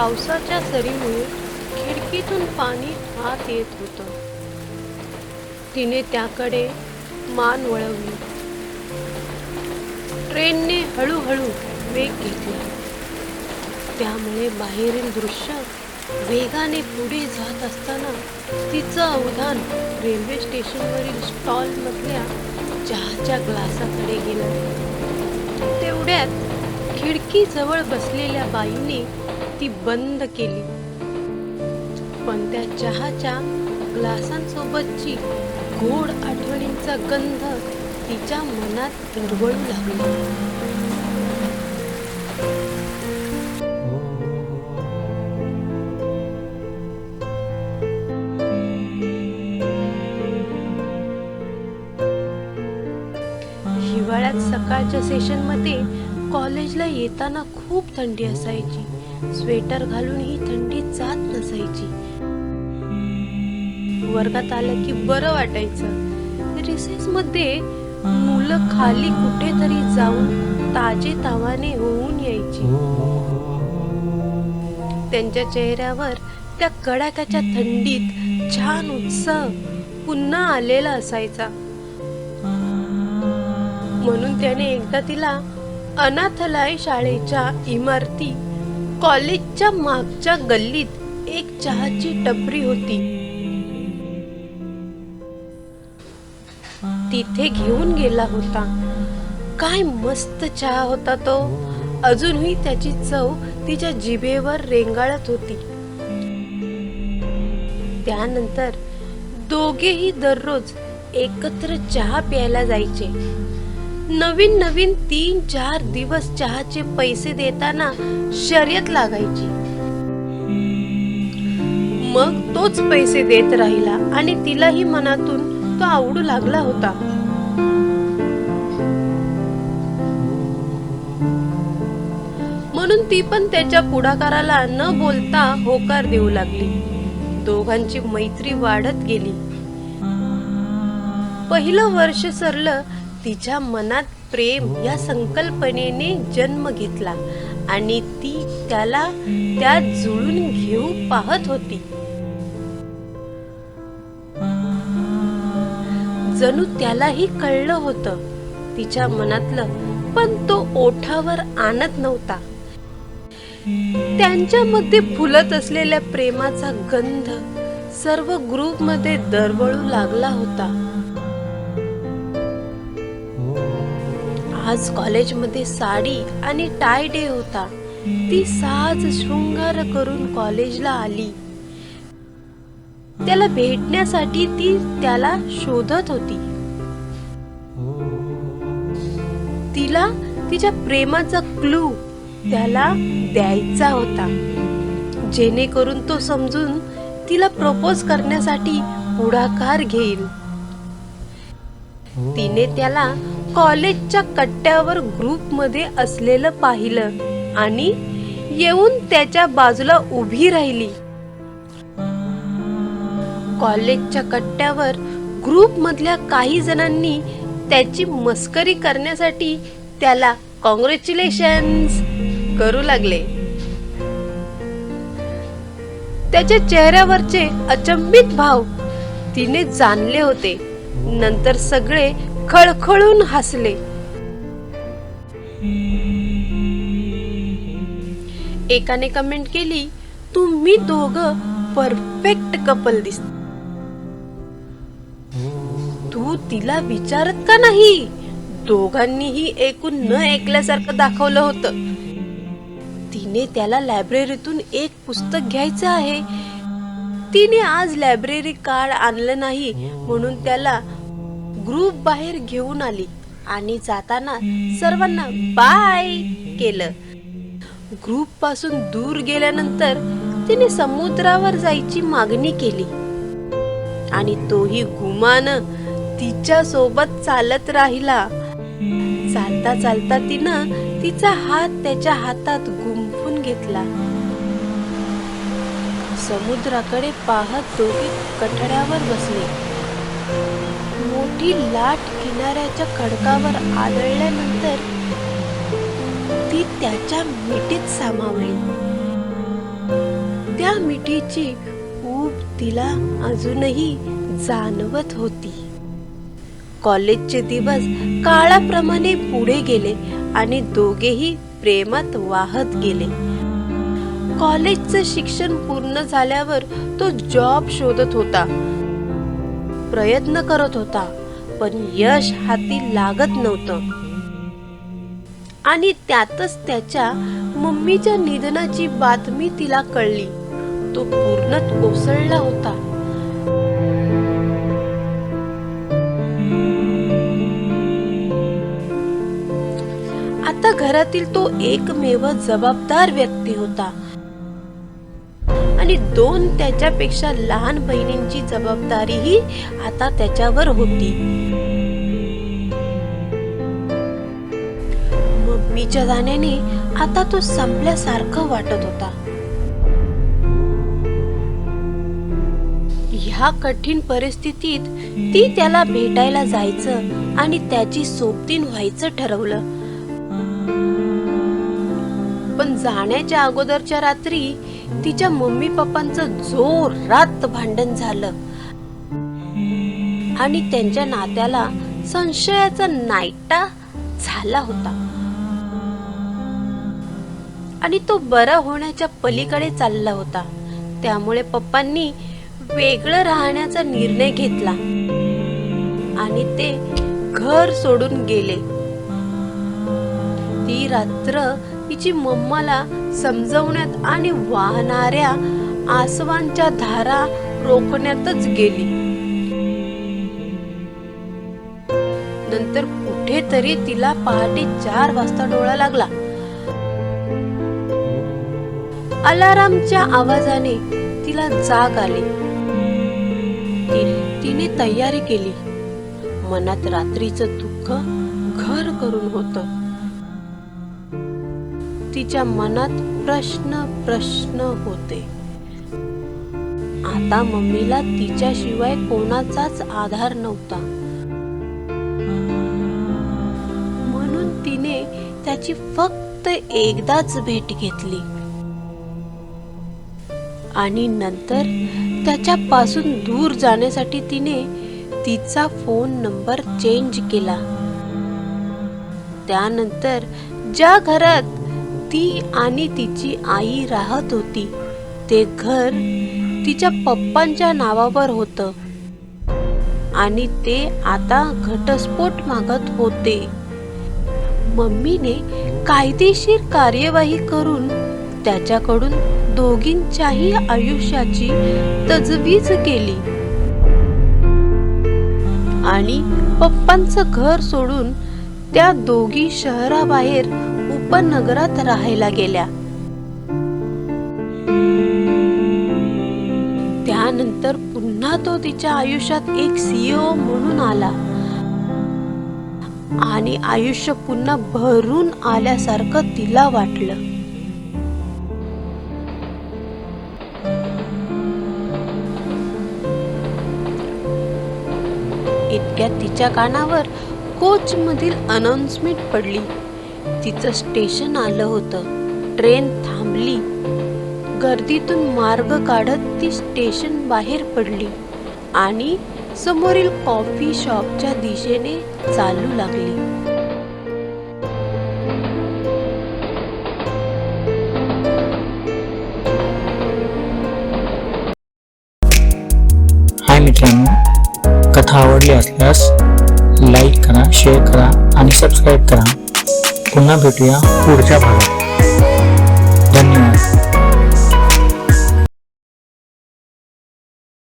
पावसाच्या सरीमुळे खिडकीतून पाणी आत येत होतं. तिने त्याकडे मान वळवली. ट्रेनने हळूहळू वेग घेतला. त्यामुळे बाहेरील दृश्य वेगाने पुढे जात असताना तिचं अवधान रेल्वे स्टेशनवरील स्टॉल मधल्या चहाच्या ग्लासाकडे गेलं. तेवढ्यात खिडकी जवळ बसलेल्या बाईने ती बंद केली. पण त्या चहाच्या ग्लासांसोबतची गोड आठवणींचा गंध तिच्या मनात दरवळू लागला. हिवाळ्यात सकाळच्या सेशनमध्ये कॉलेजला येताना खूप थंडी असायची. स्वेटर घालून ही थंडी जात नसायची. वर्गात आलं की बरं वाटायचं. रिसेस मध्ये मुलं खाली कुठेतरी जाऊन ताजे तावाने होऊन यायची. त्यांच्या चेहऱ्यावर त्या कडाक्याच्या थंडीत छान उत्साह पुन्हा आलेला असायचा. म्हणून त्याने एकदा तिला अनाथलाय शाळेच्या इमारती कॉलेजच्या मागच्या गल्लीत एक चहाची टपरी होती. तिथे घेऊन गेला होता. काय मस्त चहा होता तो. अजूनही त्याची चव तिच्या जिभेवर रेंगाळत होती. त्यानंतर दोघेही दररोज एकत्र चहा प्यायला जायचे. नवीन नवीन तीन चार दिवस चहाचे पैसे देताना शर्यत लागायची. मग तोच पैसे देत राहिला आणि तिलाही मनातून तो आवडू लागला होता. म्हणून ती पण त्याच्या पुढाकाराला न बोलता होकार देऊ लागली. दोघांची मैत्री वाढत गेली. पहिलं वर्ष सरलं तिच्या मनात प्रेम या संकल्पनेने जन्म घेतला आणि ती त्याला त्यात जुळून घेऊ पाहत होती. जणू त्यालाही कळलं होतं. तिच्या मनातलं पण तो ओठावर आणत नव्हता. त्यांच्यामध्ये फुलत असलेल्या प्रेमाचा गंध सर्व ग्रुपमध्ये दरवळू लागला होता. आज कॉलेजमध्ये साडी आणि टाय डे होता. ती साज शृंगार करून कॉलेजला आली. त्याला भेटण्यासाठी ती त्याला शोधत होती. तिला तिच्या प्रेमाचा क्लू त्याला द्यायचा होता. जेणेकरून तो समजून तिला प्रपोज करण्यासाठी पुढाकार घेईल. तिने त्याला कॉलेजच्या कट्ट्यावर ग्रुपमध्ये असलेलं पाहिलं आणि येऊन त्याच्या बाजूला उभी राहिली. कॉलेजच्या कट्ट्यावर ग्रुप मधल्या काही जणांनी त्याची मस्करी करण्यासाठी त्याला कॉंग्रॅच्युलेशन्स करू लागले. त्याच्या चेहऱ्यावरचे अचंबित भाव तिने जाणले होते. नंतर सगळे खळखळून हसले. एकाने कमेंट केली तुम्ही दोघ परफेक्ट कपल दिस तू तिला विचारत का नाही? दोघांनीही ऐकून न ऐकल्यासारखं दाखवलं होतं. तिने त्याला लायब्ररीतून एक पुस्तक घ्यायचं आहे. तिने आज लायब्ररी कार्ड आणलं नाही म्हणून त्याला ग्रुप बाहेर घेऊन आली आणि जाताना सर्वांना बाय केलं. ग्रुपपासून दूर गेल्यानंतर तिने समुद्रावर जायची मागणी केली. आणि तोही गुमान तिच्या सोबत चालत राहिला. चालता चालता तिनं तिचा हात त्याच्या हातात गुंफून घेतला. समुद्राकडे पाहत दोघे कठड्यावर बसले. मोठी लाट किनाऱ्याच्या खडकावर आदळल्यानंतर ती ती त्याच्या मिठीत सामावली. त्या मिठीची ऊब तिला अजूनही जाणवत होती. कॉलेजचे दिवस काळाप्रमाणे पुढे गेले आणि दोघेही प्रेमात वाहत गेले. कॉलेजचं शिक्षण पूर्ण झाल्यावर तो जॉब शोधत होता. प्रयत्न करत होता पण यश हाती लागत नव्हतं. आणि त्यातच त्याच्या मम्मीच्या निधनाची बातमी तिला कळली. तो पूर्णच कोसळला होता. आता घरातील तो एकमेव जबाबदार व्यक्ती होता. आणि दोन त्याच्यापेक्षा लहान बहिणींची जबाबदारीही आता त्याच्यावर होती. मम्मीच्या जाण्याने आता तो संपल्यासारखं वाटत होता. ह्या कठीण परिस्थितीत ती त्याला भेटायला जायचं आणि त्याची सोबतीन व्हायचं ठरवलं. पण जाण्याच्या अगोदरच्या रात्री तिच्या मम्मी पप्पांचं जोरात भांडण झालं. आणि त्यांच्या नात्याला संशयाचा नायटा झाला होता. आणि तो बरा होण्याच्या पलीकडे चालला होता. त्यामुळे पप्पांनी वेगळं राहण्याचा निर्णय घेतला. आणि ते घर सोडून गेले. ती रात्र तिची मम्माला समजवण्यात आणि वाहणाऱ्या आसवांच्या धारा रोखण्यातच गेली. नंतर कुठेतरी तिला पहाटे चार वाजता डोळा लागला. अलारामच्या आवाजाने तिला जाग आली. तिने तयारी केली. मनात रात्रीचं दुःख घर करून होतं. तिच्या मनात प्रश्न प्रश्न होते. आता मम्मीला तिच्याशिवाय कोणाचाच आधार नव्हता. म्हणून तिने त्याची फक्त एकदाच भेट घेतली. आणि नंतर त्याच्यापासून दूर जाण्यासाठी तिने तिचा फोन नंबर चेंज केला. त्यानंतर ज्या घरात ती आणि तिची आई राहत होती. ते घर तिच्या पप्पांच्या नावावर होतं. आणि ते आता घटस्फोट मागत होते. मम्मीने कायदेशीर कार्यवाही करून त्याच्याकडून दोघींच्याही आयुष्याची तजवीज केली. आणि पप्पांचं घर सोडून त्या दोघी शहराबाहेर उपनगरात राहायला गेल्या. त्यानंतर पुन्हा तो तिच्या आयुष्यात एक सीईओ म्हणून आला. आणि आयुष्य पुन्हा भरून आल्यासारखं तिला वाटलं. इतक्यात तिच्या कानावर कोच मधील अनाउन्समेंट पडली. तिचं स्टेशन आलं होतं. ट्रेन थांबली. गर्दीतून मार्ग काढत ती स्टेशन बाहेर पडली आणि समोरील कॉफी शॉपच्या दिशेने चालू लागली. हाय मित्रांनो कथा आवडली असल्यास लाईक करा शेअर करा आणि सबस्क्राईब करा. पुन्हा भेटूया पुढच्या भागात. धन्यवाद.